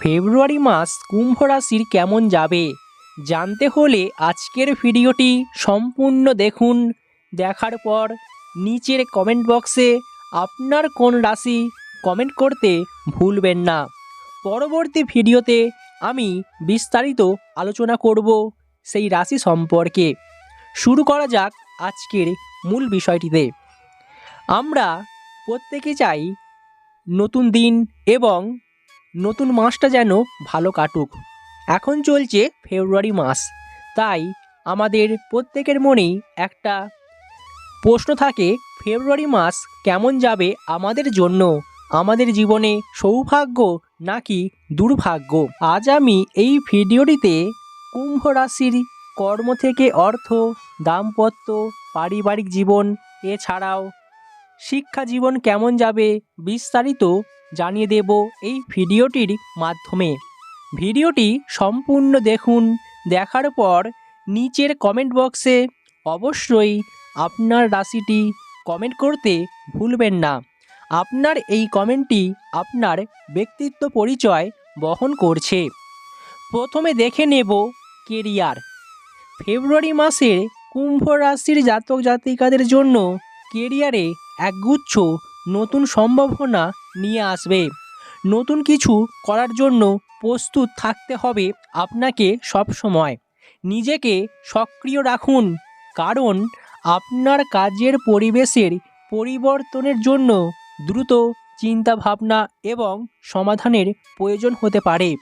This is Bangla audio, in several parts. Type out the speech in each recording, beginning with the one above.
ফেব্রুয়ারি মাস কুম্ভ রাশির কেমন যাবে? জানতে হলে আজকের ভিডিওটি সম্পূর্ণ দেখুন। দেখার পর নিচের কমেন্ট বক্সে আপনার কোন রাশি কমেন্ট করতে ভুলবেন না। পরবর্তী ভিডিওতে আমি বিস্তারিত আলোচনা করব সেই রাশি সম্পর্কে। শুরু করা যাক আজকের মূল বিষয়টিতে। আমরা প্রত্যেকে চাই নতুন দিন এবং নতুন মাসটা যেন ভালো কাটুক। এখন চলছে ফেব্রুয়ারি মাস। তাই আমাদের প্রত্যেকের মনেই একটা প্রশ্ন থাকে, ফেব্রুয়ারি মাস কেমন যাবে আমাদের জন্য? আমাদের জীবনে সৌভাগ্য নাকি দুর্ভাগ্য? আজ আমি এই ভিডিওটিতে কুম্ভ রাশির কর্ম থেকে অর্থ, দাম্পত্য, পারিবারিক জীবন, এছাড়াও শিক্ষা জীবন কেমন যাবে বিস্তারিত জানিয়ে দেব এই ভিডিওটির মাধ্যমে। ভিডিওটি সম্পূর্ণ দেখুন, দেখার পর নিচের কমেন্ট বক্সে অবশ্যই আপনার রাশিটি কমেন্ট করতে ভুলবেন না। আপনার এই কমেন্টটি আপনার ব্যক্তিত্ব পরিচয় বহন করছে। প্রথমে দেখে নেব কেরিয়ার ফেব্রুয়ারি মাসের কুম্ভ রাশির জাতক জাতিকাদের জন্য কেরিয়ারে একগুচ্ছ নতুন সম্ভাবনা নিয়ে আসবে। নতুন কিছু করার জন্য প্রস্তুত থাকতে হবে আপনাকে সব সময় নিজেকে সক্রিয় রাখুন, কারণ আপনার কাজের পরিবেশের পরিবর্তনের জন্য দ্রুত চিন্তাভাবনা এবং সমাধানের প্রয়োজন হতে পারে।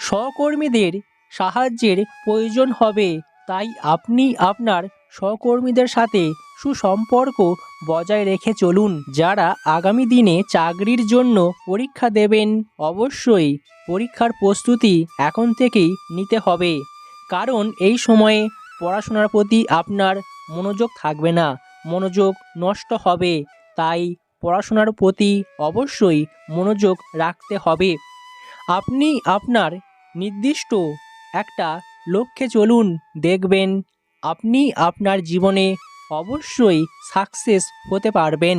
সহকর্মীদের সাহায্যের প্রয়োজন হবে, তাই আপনি আপনার সহকর্মীদের সাথে সুসম্পর্ক বজায় রেখে চলুন। যারা আগামী দিনে চাকরির জন্য পরীক্ষা দেবেন, অবশ্যই পরীক্ষার প্রস্তুতি এখন থেকেই নিতে হবে। কারণ এই সময়ে পড়াশোনার প্রতি আপনার মনোযোগ থাকবে না, মনোযোগ নষ্ট হবে। তাই পড়াশোনার প্রতি অবশ্যই মনোযোগ রাখতে হবে। আপনি আপনার নির্দিষ্ট একটা লক্ষ্যে চলুন, দেখবেন আপনি আপনার জীবনে অবশ্যই সাকসেস হতে পারবেন।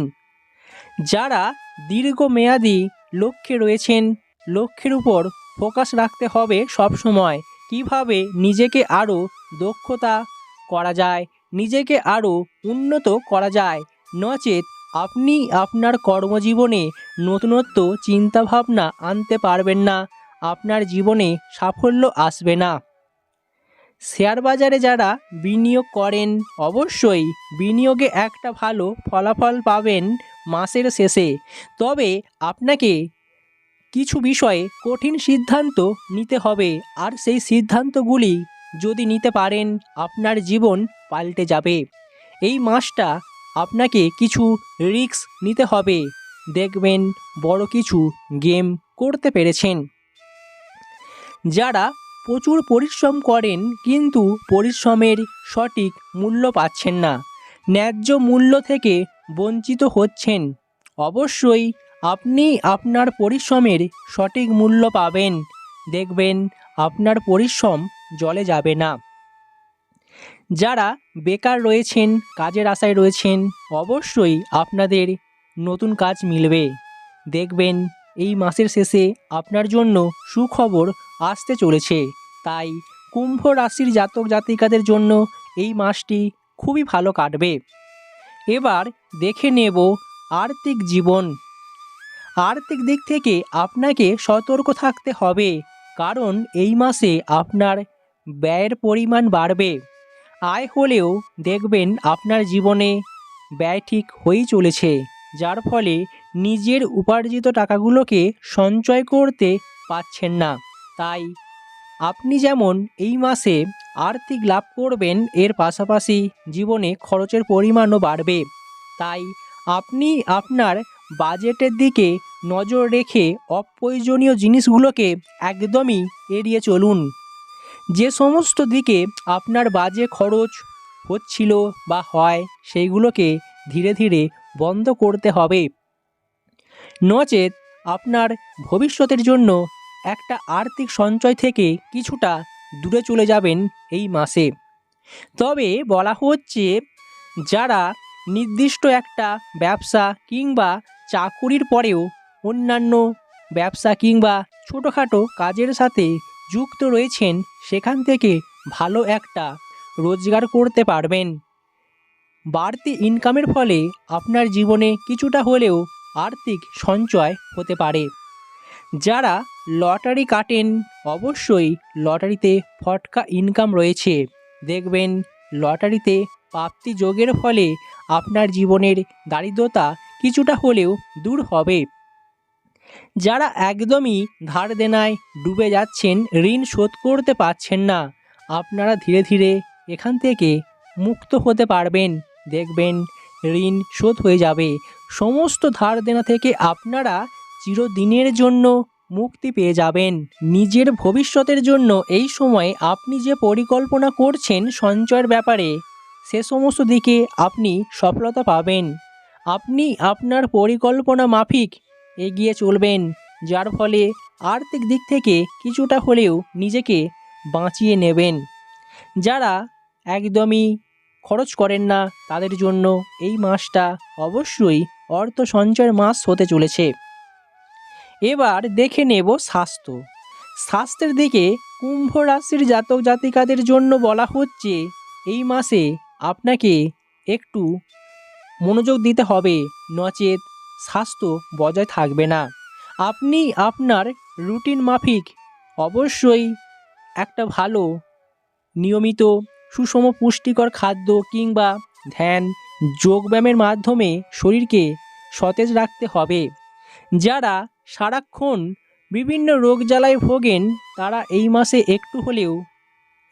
যারা দীর্ঘমেয়াদী লক্ষ্যে রয়েছেন, লক্ষ্যের উপর ফোকাস রাখতে হবে সব সময় কীভাবে নিজেকে আরও দক্ষতা করা যায়, নিজেকে আরও উন্নত করা যায়, নচেত আপনি আপনার কর্মজীবনে নতুনত্ব চিন্তাভাবনা আনতে পারবেন না, আপনার জীবনে সাফল্য আসবে না। শেয়ার বাজারে যারা বিনিয়োগ করেন, অবশ্যই বিনিয়োগে একটা ভালো ফলাফল পাবেন মাসের শেষে। তবে আপনাকে কিছু বিষয়ে কঠিন সিদ্ধান্ত নিতে হবে, আর সেই সিদ্ধান্তগুলি যদি নিতে পারেন, আপনার জীবন পাল্টে যাবে। এই মাসটা আপনাকে কিছু রিস্ক নিতে হবে। দেখবেন বড় কিছু গেম করতে পেরেছেন। যারা প্রচুর পরিশ্রম করেন, কিন্তু পরিশ্রমের সঠিক মূল্য পাচ্ছেন না। ন্যায্য মূল্য থেকে বঞ্চিত হচ্ছেন। অবশ্যই আপনি আপনার পরিশ্রমের সঠিক মূল্য পাবেন। দেখবেন আপনার পরিশ্রম জলে যাবে না। যারা বেকার রয়েছেন, কাজের আশায় রয়েছেন, অবশ্যই আপনাদের নতুন কাজ মিলবে। দেখবেন এই মাসের শেষে আপনার জন্য সুখবর আসতে চলেছে। তাই কুম্ভ রাশির জাতক জাতিকাদের জন্য এই মাসটি খুবই ভালো কাটবে। এবার দেখে নেব আর্থিক জীবন। আর্থিক দিক থেকে আপনাকে সতর্ক থাকতে হবে, কারণ এই মাসে আপনার ব্যয়ের পরিমাণ বাড়বে। আয় হলেও দেখবেন আপনার জীবনে ব্যয় ঠিক হয়েই চলেছে, যার ফলে নিজের উপার্জিত টাকাগুলোকে সঞ্চয় করতে পাচ্ছেন না। তাই আপনি যেমন এই মাসে আর্থিক লাভ করবেন, এর পাশাপাশি জীবনে খরচের পরিমাণও বাড়বে। তাই আপনি আপনার বাজেটের দিকে নজর রেখে অপ্রয়োজনীয় জিনিসগুলোকে একদমই এড়িয়ে চলুন। যে সমস্ত দিকে আপনার বাজে খরচ হচ্ছিল বা হয়, সেইগুলোকে ধীরে ধীরে বন্ধ করতে হবে। নচেত আপনার ভবিষ্যতের জন্য একটা আর্থিক সঞ্চয় থেকে কিছুটা দূরে চলে যাবেন এই মাসে। তবে বলা হচ্ছে, যারা নির্দিষ্ট একটা ব্যবসা কিংবা চাকুরির পরেও অন্যান্য ব্যবসা কিংবা ছোটোখাটো কাজের সাথে যুক্ত রয়েছেন, সেখান থেকে ভালো একটা রোজগার করতে পারবেন। বাড়তি ইনকামের ফলে আপনার জীবনে কিছুটা হলেও আর্থিক সঞ্চয় হতে পারে। যারা লটারি কাটেন, অবশ্যই লটারিতে ফটকা ইনকাম রয়েছে। দেখবেন, লটারিতে প্রাপ্তি যোগের ফলে আপনার জীবনের দারিদ্রতা কিছুটা হলেও দূর হবে। যারা একদমই ধার দেনায় ডুবে যাচ্ছেন, ঋণ শোধ করতে পারছেন না, আপনারা ধীরে ধীরে এখান থেকে মুক্ত হতে পারবেন। দেখবেন ঋণ শোধ হয়ে যাবে। সমস্ত ধার দেনা থেকে আপনারা চিরদিনের জন্য মুক্তি পেয়ে যাবেন। নিজের ভবিষ্যতের জন্য এই সময়ে আপনি যে পরিকল্পনা করছেন সঞ্চয়ের ব্যাপারে, সে সমস্ত দিকে আপনি সফলতা পাবেন। আপনি আপনার পরিকল্পনা মাফিক এগিয়ে চলবেন, যার ফলে আর্থিক দিক থেকে কিছুটা হলেও নিজেকে বাঁচিয়ে নেবেন। যারা একদমই খরচ করেন না। তাদের জন্য এই মাসটা অবশ্যই অর্থ সঞ্চয়ের মাস হতে চলেছে। এবার দেখে নেব স্বাস্থ্য। স্বাস্থ্যের দিকে কুম্ভ রাশির জাতক জাতিকাদের জন্য বলা হচ্ছে, এই মাসে আপনাকে একটু মনোযোগ দিতে হবে, নচেত স্বাস্থ্য বজায় থাকবে না। আপনি আপনার রুটিন মাফিক অবশ্যই একটা ভালো নিয়মিত সুষম পুষ্টিকর খাদ্য কিংবা ধ্যান যোগব্যায়ামের মাধ্যমে শরীরকে সতেজ রাখতে হবে। যারা সারাক্ষণ বিভিন্ন রোগ জ্বালায় ভোগেন, তারা এই মাসে একটু হলেও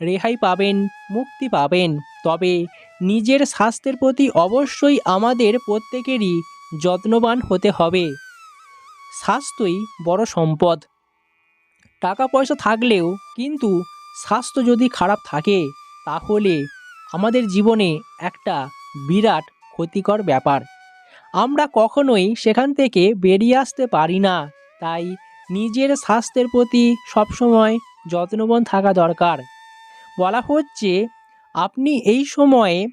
রেহাই পাবেন, মুক্তি পাবেন। তবে নিজের স্বাস্থ্যের প্রতি অবশ্যই আমাদের প্রত্যেকেরই যত্নবান হতে হবে। স্বাস্থ্যই বড় সম্পদ। টাকা পয়সা থাকলেও কিন্তু স্বাস্থ্য যদি খারাপ থাকে তাহলে আমাদের জীবনে একটা বিরাট ক্ষতিকর ব্যাপার। আমরা কখনোই সেখান থেকে বেরিয়ে আসতে পারি না, তাই নিজের স্বাস্থ্যের প্রতি সবসময় যত্নবান থাকা দরকার। বলা হচ্ছে, আপনি এই সময়ে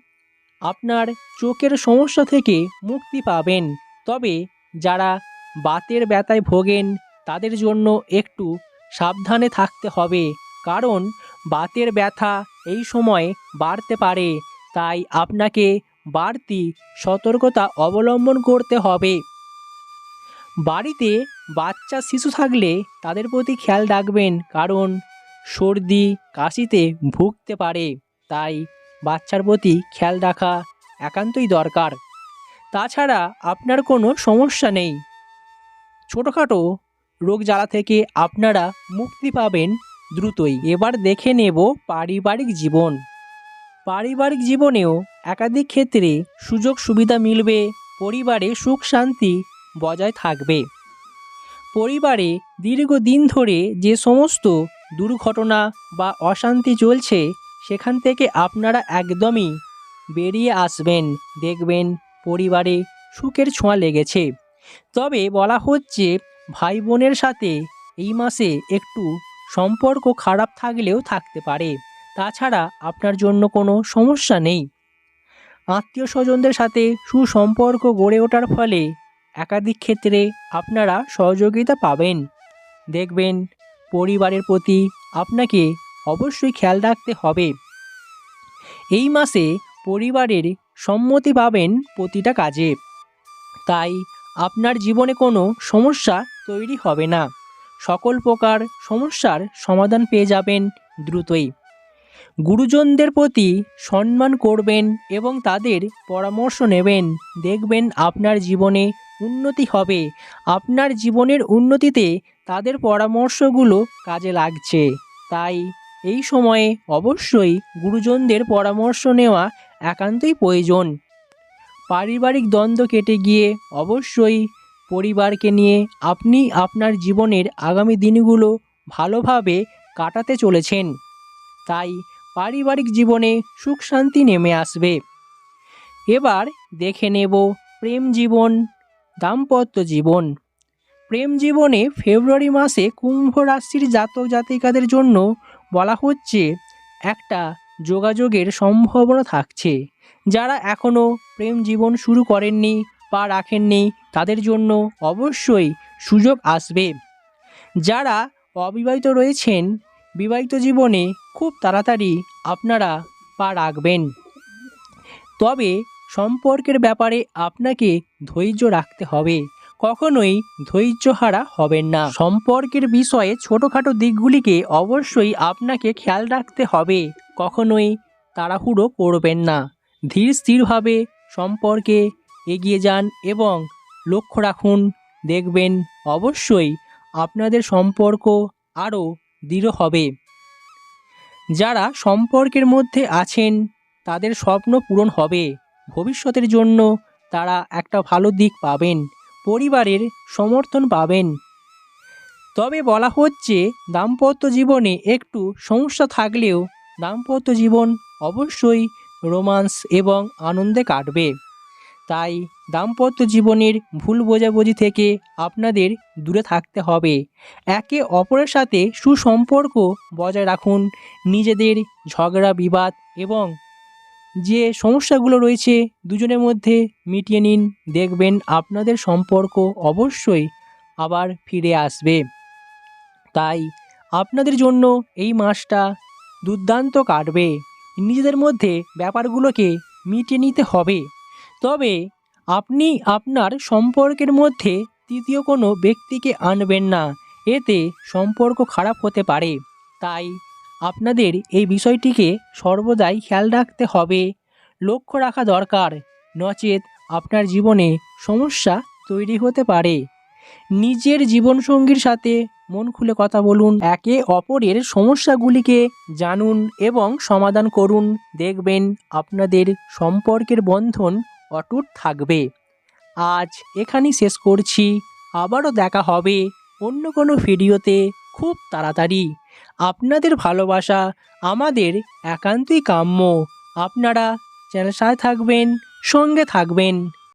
আপনার চোখের সমস্যা থেকে মুক্তি পাবেন। তবে যারা বাতের ব্যথায় ভোগেন, তাদের জন্য একটু সাবধানে থাকতে হবে। কারণ বাতের ব্যথা এই সময় বাড়তে পারে। তাই আপনাকে বাড়তি সতর্কতা অবলম্বন করতে হবে। বাড়িতে বাচ্চা শিশু থাকলে তাদের প্রতি খেয়াল রাখবেন কারণ সর্দি কাশিতে ভুগতে পারে। তাই বাচ্চার প্রতি খেয়াল রাখা একান্তই দরকার। তাছাড়া আপনার কোনো সমস্যা নেই। ছোটোখাটো রোগ জ্বালা থেকে আপনারা মুক্তি পাবেন দ্রুতই। এবার দেখে নেব পারিবারিক জীবন। পারিবারিক জীবনেও একাধিক ক্ষেত্রে সুযোগ সুবিধা মিলবে, পরিবারে সুখ শান্তি বজায় থাকবে। পরিবারে দীর্ঘদিন ধরে যে সমস্ত দুর্ঘটনা বা অশান্তি চলছে, সেখান থেকে আপনারা একদমই বেরিয়ে আসবেন, দেখবেন পরিবারে সুখের ছোঁয়া লেগেছে। তবে বলা হচ্ছে ভাই বোনের সাথে এই মাসে একটু সম্পর্ক খারাপ থাকলেও থাকতে পারে। তাছাড়া আপনার জন্য কোনো সমস্যা নেই। আত্মীয় স্বজনদের সাথে সুসম্পর্ক গড়ে ওঠার ফলে একাধিক ক্ষেত্রে আপনারা সহযোগিতা পাবেন। দেখবেন, পরিবারের প্রতি আপনাকে অবশ্যই খেয়াল রাখতে হবে। এই মাসে পরিবারের সম্মতি পাবেন প্রতিটা কাজে। তাই আপনার জীবনে কোনো সমস্যা তৈরি হবে না। সকল প্রকার সমস্যার সমাধান পেয়ে যাবেন দ্রুতই। গুরুজনদের প্রতি সম্মান করবেন এবং তাদের পরামর্শ নেবেন। দেখবেন আপনার জীবনে উন্নতি হবে। আপনার জীবনের উন্নতিতে তাদের পরামর্শগুলো কাজে লাগছে। তাই এই সময়ে অবশ্যই গুরুজনদের পরামর্শ নেওয়া একান্তই প্রয়োজন। পারিবারিক দ্বন্দ্ব কেটে গিয়ে অবশ্যই পরিবারকে নিয়ে আপনি আপনার জীবনের আগামী দিনগুলো ভালোভাবে কাটাতে চলেছেন। তাই পারিবারিক জীবনে সুখ শান্তি নেমে আসবে। এবার দেখে নেব প্রেম জীবন, দাম্পত্য জীবন। প্রেম জীবনে ফেব্রুয়ারি মাসে কুম্ভ রাশির জাতক জাতিকাদের জন্য বলা হচ্ছে, একটা যোগাযোগের সম্ভাবনা থাকছে। যারা এখনও প্রেম জীবন শুরু করেননি বা রাখেননি, তাদের জন্য অবশ্যই সুযোগ আসবে। যারা অবিবাহিত রয়েছেন, বিবাহিত জীবনে খুব তাড়াতাড়ি আপনারা পা রাখবেন। তবে সম্পর্কের ব্যাপারে আপনাকে ধৈর্য রাখতে হবে, কখনোই ধৈর্য হারা হবেন না। সম্পর্কের বিষয়ে ছোটোখাটো দিকগুলিকে অবশ্যই আপনাকে খেয়াল রাখতে হবে, কখনোই তাড়াহুড়ো করবেন না। ধীর স্থিরভাবে সম্পর্কে এগিয়ে যান এবং লক্ষ্য রাখুন, দেখবেন অবশ্যই আপনাদের সম্পর্ক আরও দৃঢ় হবে। যারা সম্পর্কের মধ্যে আছেন, তাদের স্বপ্ন পূরণ হবে। ভবিষ্যতের জন্য তারা একটা ভালো দিক পাবেন, পরিবারের সমর্থন পাবেন। তবে বলা হচ্ছে, দাম্পত্য জীবনে একটু সমস্যা থাকলেও দাম্পত্য জীবন অবশ্যই রোমান্স এবং আনন্দে কাটবে। তাই দাম্পত্য জীবনের ভুল বোঝাবুঝি থেকে আপনাদের দূরে থাকতে হবে। একে অপরের সাথে সুসম্পর্ক বজায় রাখুন। নিজেদের ঝগড়া, বিবাদ এবং যে সমস্যাগুলো রয়েছে দুজনের মধ্যে মিটিয়ে নিন। দেখবেন আপনাদের সম্পর্ক অবশ্যই আবার ফিরে আসবে। তাই আপনাদের জন্য এই মাসটা দুর্দান্ত কাটবে। নিজেদের মধ্যে ব্যাপারগুলোকে মিটিয়ে নিতে হবে। তবে আপনি আপনার সম্পর্কের মধ্যে তৃতীয় কোনো ব্যক্তিকে আনবেন না। এতে সম্পর্ক খারাপ হতে পারে। তাই আপনাদের এই বিষয়টিকে সর্বদাই খেয়াল রাখতে হবে। লক্ষ্য রাখা দরকার। নচেত আপনার জীবনে সমস্যা তৈরি হতে পারে। নিজের জীবনসঙ্গীর সাথে মন খুলে কথা বলুন। একে অপরের সমস্যাগুলিকে জানুন এবং সমাধান করুন। দেখবেন আপনাদের সম্পর্কের বন্ধন অটুট থাকবে। আজ এখানেই শেষ করছি। আবারও দেখা হবে অন্য কোনো ভিডিওতে খুব তাড়াতাড়ি। আপনাদের ভালোবাসা আমাদের একান্তই কাম্য। আপনারা চ্যানেল সাথে থাকবেন, সঙ্গে থাকবেন।